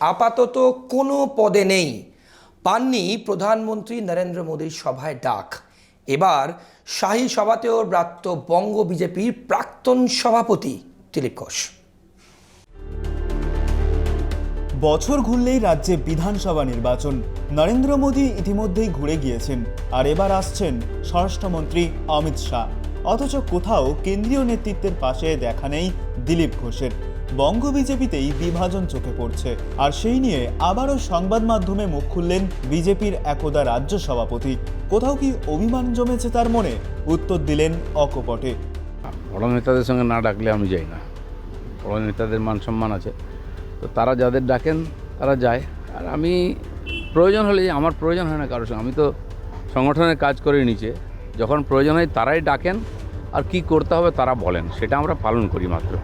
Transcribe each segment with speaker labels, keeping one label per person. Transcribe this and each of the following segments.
Speaker 1: আপাতত কোনো পদে নেই। পাননি প্রধানমন্ত্রী নরেন্দ্র মোদীর সভায় ডাক। এবার শাহী সভাতেও ব্রাত্য বঙ্গ বিজেপির প্রাক্তন সভাপতি দিলীপ ঘোষ।
Speaker 2: বছর ঘুরলেই রাজ্যে বিধানসভা নির্বাচন। নরেন্দ্র মোদী ইতিমধ্যেই ঘুরে গিয়েছেন। আর এবার আসছেন স্বরাষ্ট্রমন্ত্রী অমিত শাহ। অথচ কোথাও কেন্দ্রীয় নেতৃত্বের পাশে দেখা নেই দিলীপ ঘোষের। বঙ্গ বিজেপিতেই বিভাজন চোখে পড়ছে। আর সেই নিয়ে আবারও সংবাদ মাধ্যমে মুখ খুললেন বিজেপির একদা রাজ্য সভাপতি। কোথাও কি অভিমান জমেছে তার মনে? উত্তর দিলেন অকপটে।
Speaker 3: বড় নেতাদের সঙ্গে না ডাকলে আমি যাই না। বড় নেতাদের মান সম্মান আছে। তো তারা যাদের ডাকেন, তারা যায়। আর আমি প্রয়োজন হলে, আমার প্রয়োজন হয় না কারোর সঙ্গে। আমি তো সংগঠনের কাজ করে নিচে। যখন প্রয়োজন হয় তারাই ডাকেন। আর কি করতে হবে তারা বলেন। সেটা আমরা পালন করি মাত্র।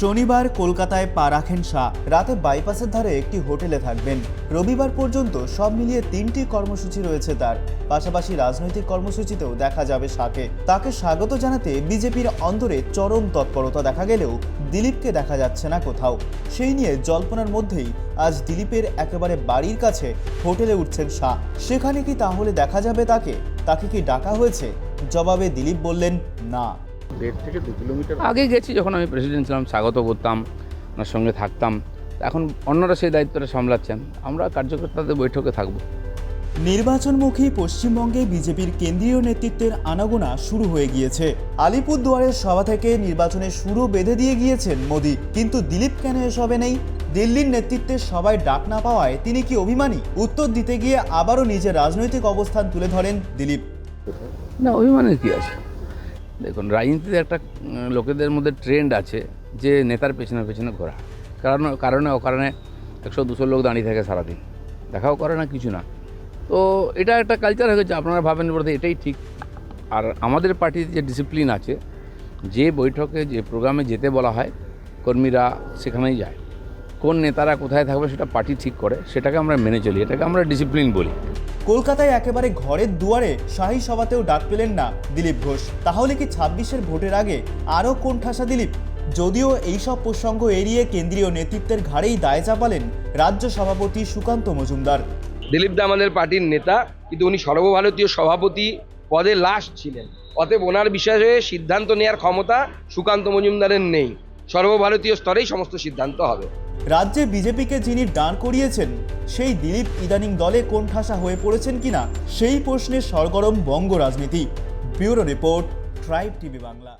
Speaker 2: শনিবার কলকাতায় পা রাখেন শাহ। রাতে বাইপাসের ধারে একটি হোটেলে থাকবেন। রবিবার পর্যন্ত সব মিলিয়ে তিনটি কর্মসূচি রয়েছে তার। পাশাপাশি রাজনৈতিক কর্মসূচিতেও দেখা যাবে শাকে তাকে স্বাগত জানাতে বিজেপির অন্দরে চরম তৎপরতা দেখা গেলেও দিলীপকে দেখা যাচ্ছে না কোথাও। সেই নিয়ে জল্পনার মধ্যেই আজ দিলীপের একেবারে বাড়ির কাছে হোটেলে উঠছেন শাহ। সেখানে কি তাহলে দেখা যাবে তাকে? তাকে কি ডাকা হয়েছে? জবাবে দিলীপ বললেন, না।
Speaker 3: দেড় থেকে দু কিলোমিটার আগে গেছি যখন আমি প্রেসিডেন্ট ছিলাম স্বাগত করতাম ওনার সঙ্গে থাকতাম। এখন অন্যরা সেই দায়িত্বটা সামলাচ্ছেন। আমরা কার্যকর্তাদের বৈঠকে থাকব।
Speaker 2: নির্বাচনমুখী পশ্চিমবঙ্গে বিজেপির কেন্দ্রীয় নেতৃত্বের আনাগোনা শুরু হয়ে গিয়েছে। আলিপুরদুয়ারের সভা থেকে নির্বাচনের শুরু বেঁধে দিয়ে গিয়েছেন মোদী। কিন্তু দিলীপ কেন এসবে নেই? দিল্লির নেতৃত্বে সবাই ডাক না পাওয়ায় তিনি কি অভিমানী? উত্তর দিতে গিয়ে আবারও নিজের রাজনৈতিক অবস্থান তুলে ধরেন দিলীপ।
Speaker 3: না অভিমানের কি আছে? দেখুন, রাজনীতিতে একটা লোকেদের মধ্যে ট্রেন্ড আছে যে নেতার পেছনে পেছনে ঘোরা। কারণ, কারণে অকারণে একশো দুশো লোক দাঁড়িয়ে থাকে সারাদিন। দেখাও করে না, কিছু না। তো এটা একটা কালচার হয়ে গেছে, আপনারা ভাবেন বলতে এটাই ঠিক। আর আমাদের পার্টির যে ডিসিপ্লিন আছে, যে বৈঠকে, যে প্রোগ্রামে যেতে বলা হয়, কর্মীরা সেখানেই যায়। কোন নেতারা কোথায় থাকবে সেটা পার্টি ঠিক করে, সেটাকে আমরা মেনে চলি, এটাকে আমরা ডিসিপ্লিন বলি।
Speaker 2: কলকাতায় একেবারে ঘরের দুয়ারে শাহী সভাতেও ডাক পেলেন না দিলীপ ঘোষ। তাহলে কি ছাব্বিশের ভোটের আগে আরও কোন ঠাসা দিলীপ? যদিও এইসব প্রসঙ্গ এড়িয়ে কেন্দ্রীয় নেতৃত্বের ঘাড়েই দায় চাপালেন রাজ্য সভাপতি সুকান্ত মজুমদার।
Speaker 4: দিলীপ দা আমাদের পার্টির নেতা, কিন্তু উনি সর্বভারতীয় সভাপতি পদে লাস্ট ছিলেন। অতএব ওনার বিষয়ে সিদ্ধান্ত নেওয়ার ক্ষমতা সুকান্ত মজুমদারের নেই। সর্বভারতীয় স্তরেই সমস্ত সিদ্ধান্ত হবে।
Speaker 2: রাজ্যে বিজেপিকে যিনি দাঁড় করিয়েছেন, সেই দিলীপ ইদানিং দলে কোন ঠাসা হয়ে পড়েছেন কিনা, সেই প্রশ্নে সরগরম বঙ্গ রাজনীতি। Bureau report Tribe TV Bangla.